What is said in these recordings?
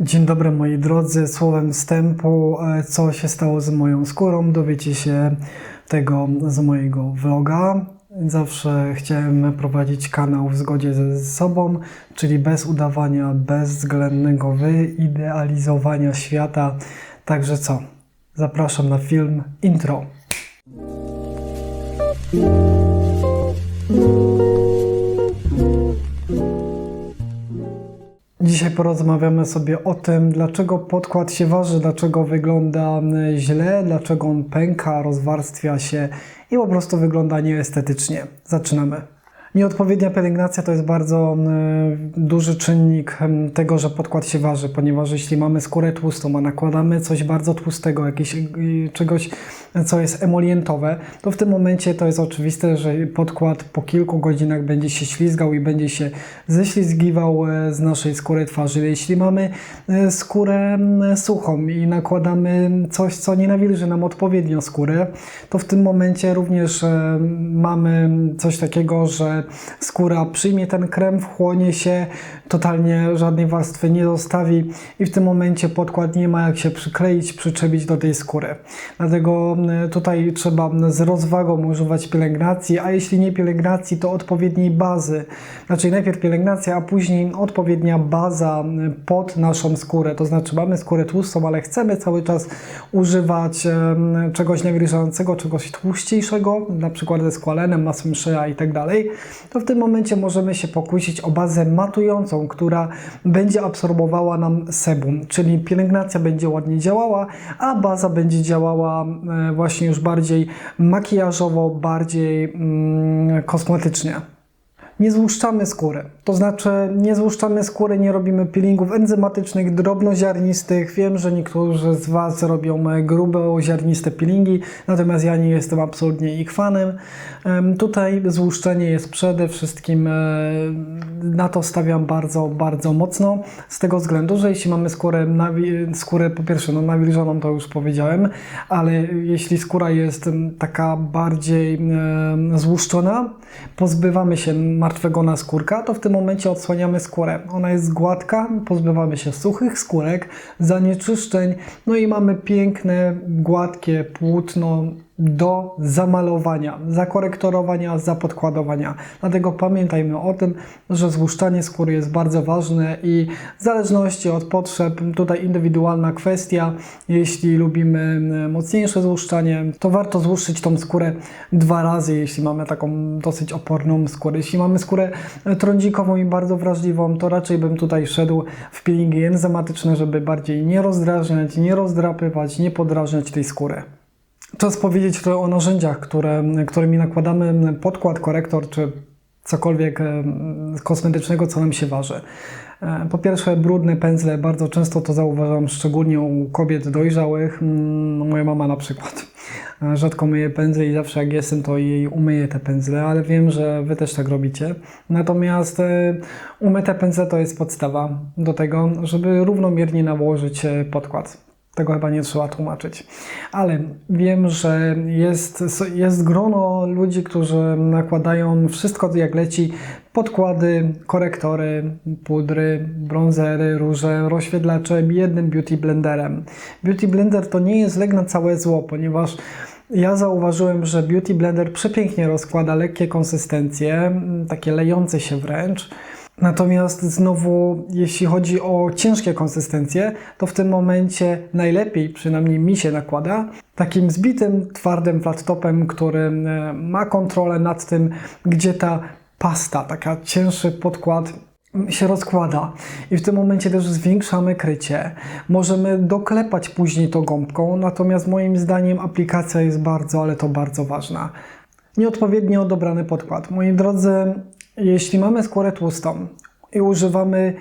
Dzień dobry moi drodzy, słowem wstępu, e, co się stało z moją skórą, dowiecie się tego z mojego vloga. Zawsze chciałem prowadzić kanał w zgodzie ze sobą, czyli bez udawania, bez względnego wyidealizowania świata. Także co? Zapraszam na film intro. Dzisiaj porozmawiamy sobie o tym, dlaczego podkład się waży, dlaczego wygląda mm, źle, dlaczego on pęka, rozwarstwia się i po prostu wygląda nieestetycznie. Zaczynamy. Nieodpowiednia pielęgnacja to jest bardzo mm, duży czynnik mm, tego, że podkład się waży, ponieważ jeśli mamy skórę tłustą, a nakładamy coś bardzo tłustego, jakieś, y, czegoś, co jest emolientowe, to w tym momencie to jest oczywiste, że podkład po kilku godzinach będzie się ślizgał i będzie się ześlizgiwał e, z naszej skóry twarzy. Jeśli mamy e, skórę mm, suchą i nakładamy coś, co nie nawilży nam odpowiednio skórę, to w tym momencie również e, mamy coś takiego, że skóra przyjmie ten krem, wchłonie się, totalnie żadnej warstwy nie zostawi i w tym momencie podkład nie ma jak się przykleić, przyczepić do tej skóry. Dlatego mm, tutaj trzeba z rozwagą używać pielęgnacji, a jeśli nie pielęgnacji, to odpowiedniej bazy. Znaczy najpierw pielęgnacja, a później odpowiednia baza mm, pod naszą skórę. To znaczy mamy skórę tłustą, ale chcemy cały czas używać em, czegoś nawilżającego, czegoś tłuściejszego, na przykład ze skwalenem, masłem shea i tak dalej, to w tym momencie możemy się pokusić o bazę matującą, która będzie absorbowała nam sebum, czyli pielęgnacja będzie ładnie działała, a baza będzie działała e, właśnie już bardziej makijażowo, bardziej mm, kosmetycznie. Nie złuszczamy skóry. To znaczy, nie złuszczamy skóry, nie robimy peelingów enzymatycznych, drobnoziarnistych. Wiem, że niektórzy z Was robią e, gruboziarniste peelingi, natomiast ja nie jestem absolutnie ich fanem. Em, Tutaj złuszczenie jest przede wszystkim, e, na to stawiam bardzo, bardzo mocno, z tego względu, że jeśli mamy skórę, skórę po pierwsze, no nawilżoną, to już powiedziałem, ale jeśli skóra jest taka bardziej złuszczona, pozbywamy się martwego naskórka, to w tym momencie odsłaniamy skórę. Ona jest gładka, pozbywamy się suchych skórek, zanieczyszczeń, no i mamy piękne, gładkie płótno do zamalowania, zakorektorowania, zapodkładowania. Dlatego pamiętajmy o tym, że złuszczanie skóry jest bardzo ważne i w zależności od potrzeb, tutaj indywidualna kwestia, jeśli lubimy e, mocniejsze złuszczanie, to warto złuszczyć tą skórę dwa razy, jeśli mamy taką dosyć oporną skórę. Jeśli mamy skórę trądzikową i bardzo wrażliwą, to raczej bym tutaj szedł w peelingi enzymatyczne, żeby bardziej nie rozdrażniać, nie rozdrapywać, nie podrażniać tej skóry. Czas powiedzieć trochę o narzędziach, które, którymi nakładamy podkład, korektor czy cokolwiek kosmetycznego, co nam się waży. E, Po pierwsze, brudne pędzle, bardzo często to zauważam, szczególnie u kobiet dojrzałych. Mm, Moja mama na przykład e, rzadko myje pędzle i zawsze jak jestem, to jej umyję te pędzle, ale wiem, że Wy też tak robicie. Natomiast e, umyte pędzle to jest podstawa do tego, żeby równomiernie nałożyć podkład. Tego chyba nie trzeba tłumaczyć. Ale wiem, że jest, jest grono ludzi, którzy nakładają wszystko jak leci. Podkłady, korektory, pudry, bronzery, róże, rozświetlacze jednym beauty blenderem. Beauty blender to nie jest lek na całe zło, ponieważ ja zauważyłem, że Beauty Blender przepięknie rozkłada lekkie konsystencje, takie lejące się wręcz. Natomiast znowu, jeśli chodzi o ciężkie konsystencje, to w tym momencie najlepiej, przynajmniej mi się nakłada, takim zbitym, twardym flattopem, który e, ma kontrolę nad tym, gdzie ta pasta, taka cięższy podkład się rozkłada i w tym momencie też zwiększamy krycie. Możemy doklepać później to gąbką, natomiast moim zdaniem aplikacja jest bardzo, ale to bardzo ważna. Nieodpowiednio dobrany podkład. Moi drodzy, jeśli mamy skórę tłustą i używamy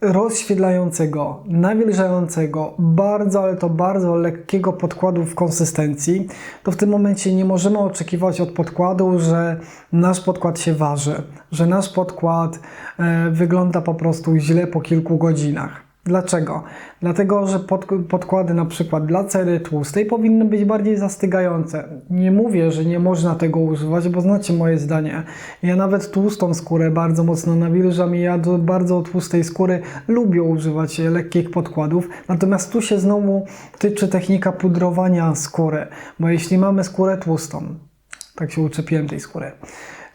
rozświetlającego, nawilżającego, bardzo, ale to bardzo lekkiego podkładu w konsystencji, to w tym momencie nie możemy oczekiwać od podkładu, że nasz podkład się waży, że nasz podkład e, wygląda po prostu źle po kilku godzinach. Dlaczego? Dlatego, że pod, podkłady na przykład dla cery tłustej powinny być bardziej zastygające. Nie mówię, że nie można tego używać, bo znacie moje zdanie. Ja nawet tłustą skórę bardzo mocno nawilżam i ja do bardzo tłustej skóry lubię używać lekkich podkładów. Natomiast tu się znowu tyczy technika pudrowania skóry, bo jeśli mamy skórę tłustą, tak się uczepiłem tej skóry,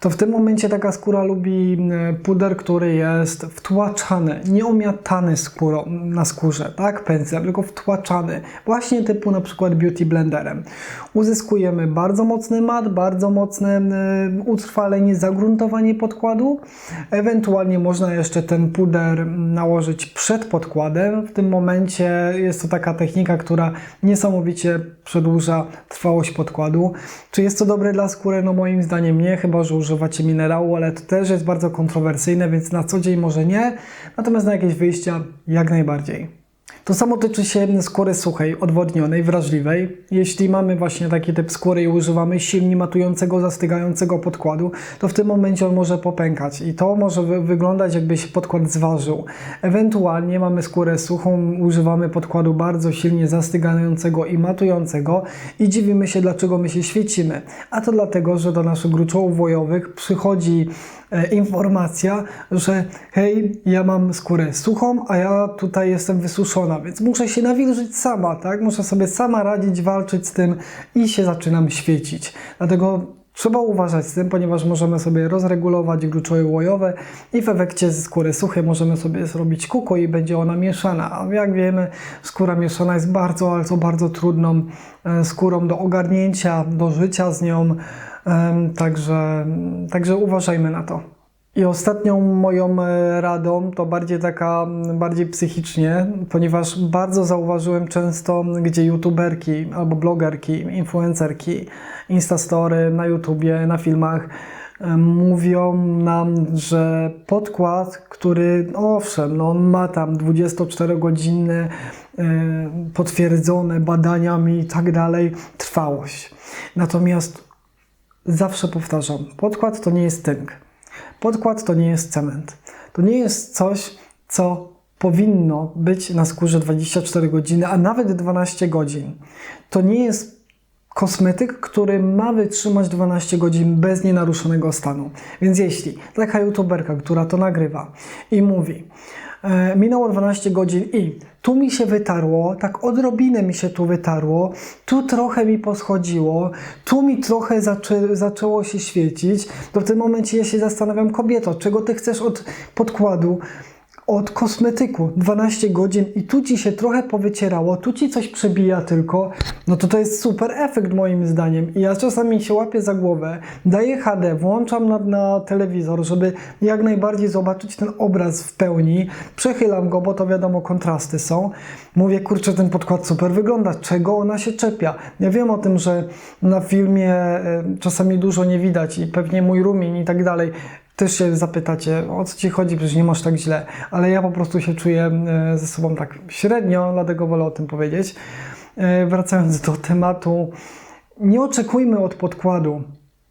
to w tym momencie taka skóra lubi e, puder, który jest wtłaczany, nie omiatany skórą, na skórze, tak, pędzlem, tylko wtłaczany, właśnie typu na przykład beauty blenderem. Uzyskujemy bardzo mocny mat, bardzo mocne y, utrwalenie, zagruntowanie podkładu. Ewentualnie można jeszcze ten puder nałożyć przed podkładem. W tym momencie jest to taka technika, która niesamowicie przedłuża trwałość podkładu. Czy jest to dobre dla skóry? No moim zdaniem nie, chyba że używacie minerału, ale to też jest bardzo kontrowersyjne, więc na co dzień może nie, natomiast na jakieś wyjścia jak najbardziej. To samo tyczy się skóry suchej, odwodnionej, wrażliwej. Jeśli mamy właśnie taki typ skóry i używamy silnie matującego, zastygającego podkładu, to w tym momencie on może popękać i to może wy wyglądać jakby się podkład zważył. Ewentualnie mamy skórę suchą, używamy podkładu bardzo silnie zastygającego i matującego i dziwimy się, dlaczego my się świecimy. A to dlatego, że do naszych gruczołów wojowych przychodzi informacja, że hej, ja mam skórę suchą, a ja tutaj jestem wysuszona, więc muszę się nawilżyć sama, tak? Muszę sobie sama radzić, walczyć z tym i się zaczynam świecić. Dlatego Trzeba uważać z tym, ponieważ możemy sobie rozregulować gruczoły łojowe i w efekcie ze skóry suchej możemy sobie zrobić kuko i będzie ona mieszana. A jak wiemy, skóra mieszana jest bardzo, bardzo, bardzo trudną e, skórą do ogarnięcia, do życia z nią. Także, także uważajmy na to. I ostatnią moją e, radą to bardziej taka, m, bardziej psychicznie, ponieważ bardzo zauważyłem często, gdzie youtuberki albo blogerki, influencerki, instastory na YouTubie, na filmach mówią nam, że podkład, który no owszem, no on ma tam 24-godzinne e, potwierdzone badaniami i tak dalej trwałość. Natomiast zawsze powtarzam, podkład to nie jest tynk. Podkład to nie jest cement. To nie jest coś, co powinno być na skórze 24 godziny, a nawet 12 godzin. To nie jest kosmetyk, który ma wytrzymać 12 godzin bez nienaruszonego stanu. Więc jeśli taka youtuberka, która to nagrywa i mówi, minęło 12 godzin i tu mi się wytarło, tak odrobinę mi się tu wytarło, tu trochę mi poschodziło, tu mi trochę zaczę, zaczęło się świecić, to w tym momencie ja się zastanawiam, kobieto, czego ty chcesz od podkładu? Od kosmetyku 12 godzin i tu ci się trochę powycierało, tu ci coś przebija tylko, no to to jest super efekt moim zdaniem. I ja czasami się łapię za głowę, daję HD, włączam na, na telewizor, żeby jak najbardziej zobaczyć ten obraz w pełni, przechylam go, bo to wiadomo, kontrasty są. Mówię, kurczę, ten podkład super wygląda, czego ona się czepia? Ja wiem o tym, że na filmie e, czasami dużo nie widać i pewnie mój rumień i tak dalej, też się zapytacie, o co Ci chodzi, przecież nie masz tak źle, ale ja po prostu się czuję e, ze sobą tak średnio, dlatego wolę o tym powiedzieć. E, Wracając do tematu, nie oczekujmy od podkładu,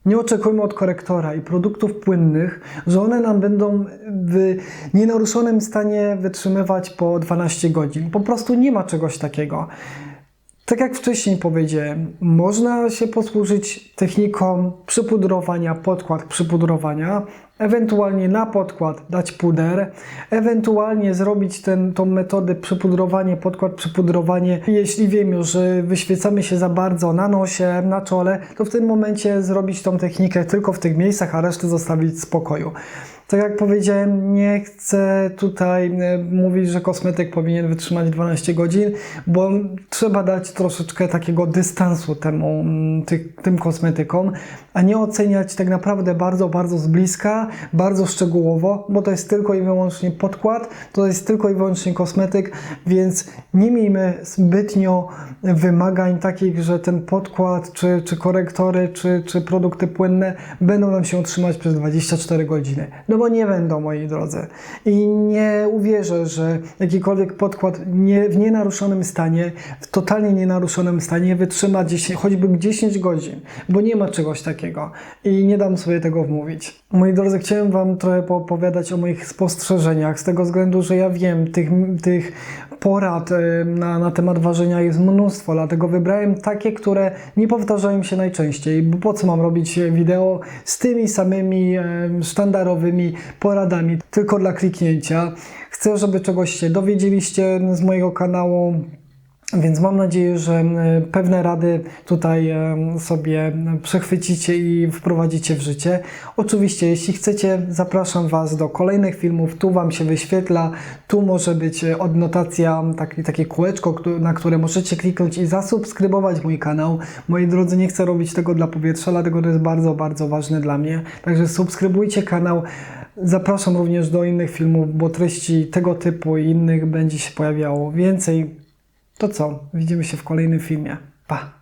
nie oczekujmy od korektora i produktów płynnych, że one nam będą w nienaruszonym stanie wytrzymywać po 12 godzin. Po prostu nie ma czegoś takiego. Tak jak wcześniej powiedziałem, można się posłużyć techniką przypudrowania, podkład przypudrowania, ewentualnie na podkład dać puder, ewentualnie zrobić ten, metodę przypudrowanie, podkład przypudrowanie. Jeśli wiemy, że wyświecamy się za bardzo na nosie, na czole, to w tym momencie zrobić tą technikę tylko w tych miejscach, a resztę zostawić w spokoju. Tak jak powiedziałem, nie chcę tutaj e, mówić, że kosmetyk powinien wytrzymać 12 godzin, bo trzeba dać troszeczkę takiego dystansu temu, ty, tym kosmetykom, a nie oceniać tak naprawdę bardzo, bardzo z bliska, bardzo szczegółowo, bo to jest tylko i wyłącznie podkład, to jest tylko i wyłącznie kosmetyk, więc nie miejmy zbytnio wymagań takich, że ten podkład, czy, czy korektory, czy, czy produkty płynne będą nam się utrzymać przez 24 godziny. No bo nie będą, moi drodzy. I nie uwierzę, że jakikolwiek podkład nie, w nienaruszonym stanie, w totalnie nienaruszonym stanie wytrzyma 10, choćby 10 godzin, bo nie ma czegoś takiego i nie dam sobie tego wmówić. Moi drodzy, chciałem Wam trochę poopowiadać o moich spostrzeżeniach, z tego względu, że ja wiem, tych, tych porad e, na, na temat ważenia jest mnóstwo, dlatego wybrałem takie, które nie powtarzają się najczęściej, bo po co mam robić wideo z tymi samymi e, poradami, tylko dla kliknięcia. Chcę, żeby czegoś się dowiedzieliście z mojego kanału, więc mam nadzieję, że pewne rady tutaj e, sobie przechwycicie i wprowadzicie w życie. Oczywiście, jeśli chcecie, zapraszam Was do kolejnych filmów. Tu Wam się wyświetla, tu może być e, odnotacja, taki, takie kółeczko, na które możecie kliknąć i zasubskrybować mój kanał. Moi drodzy, nie chcę robić tego dla powietrza, dlatego to jest bardzo, bardzo ważne dla mnie. Także subskrybujcie kanał. Zapraszam również do innych filmów, bo treści tego typu i innych będzie się pojawiało więcej. To co? Widzimy się w kolejnym filmie. Pa!